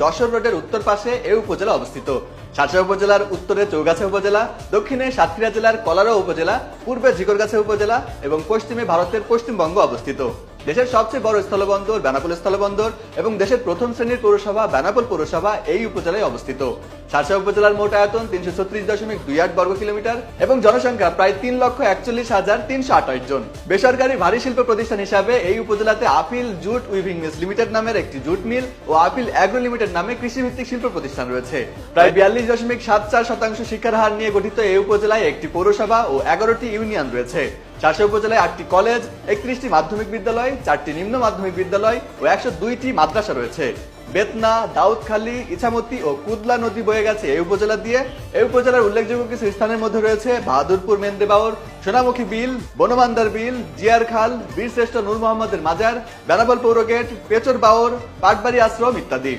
যশোর রোডের উত্তর পাশে এ উপজেলা অবস্থিত। সাতরা উপজেলার উত্তরে চৌগাছা উপজেলা, দক্ষিণে সাতক্ষীরা জেলার কলারো উপজেলা, পূর্বে ঝিকরগাছা উপজেলা এবং পশ্চিমে ভারতের পশ্চিমবঙ্গ অবস্থিত। দেশের সবচেয়ে বড় স্থলবন্দর বেনাপোল স্থলবন্দর এবং দেশের প্রথম শ্রেণির পৌরসভা বেনাপোল পৌরসভা এই উপজেলায় অবস্থিত। সাতক্ষীরা উপজেলার মোট আয়তন তিনশো ছত্রিশ দশমিক দুই আট বর্গ কিলোমিটার এবং জনসংখ্যা প্রায় তিন লক্ষ একচল্লিশ হাজার তিনশো আঠাশ জন। বেসরকারি ভারী শিল্প প্রতিষ্ঠান হিসাবে এই উপজেলাতে আপিল জুট উইভিং মিলস লিমিটেড নামের একটি জুট মিল ও আপিল অ্যাগ্রো লিমিটেড নামে কৃষিভিত্তিক শিল্প প্রতিষ্ঠান রয়েছে। প্রায় বিয়াল্লিশ দশমিক সাত চার শতাংশ শিক্ষার হার নিয়ে গঠিত এই উপজেলায় একটি পৌরসভা ও এগারোটি ইউনিয়ন রয়েছে। চারশো উপজেলায় আটটি কলেজ, একত্রিশটি মাধ্যমিক বিদ্যালয়, চারটি নিম্ন মাধ্যমিক বিদ্যালয় ও একশো দুইটি মাদ্রাসা রয়েছে। বেতনা, দাউদখালী, ইছামতি ও কুদলা নদী বয়ে গেছে এই উপজেলা দিয়ে। এই উপজেলার উল্লেখযোগ্য কিছু স্থানের মধ্যে রয়েছে বাহাদুরপুর মেন্দে বাউর সোনামুখী বিল, বনমান্দার বিল জিয়ার খাল বীরশ্রেষ্ঠ নূর মোহাম্মদের মাজার, বেনাবল পৌর গেট পেচর বাউর পাটবাড়ি আশ্রম ইত্যাদি।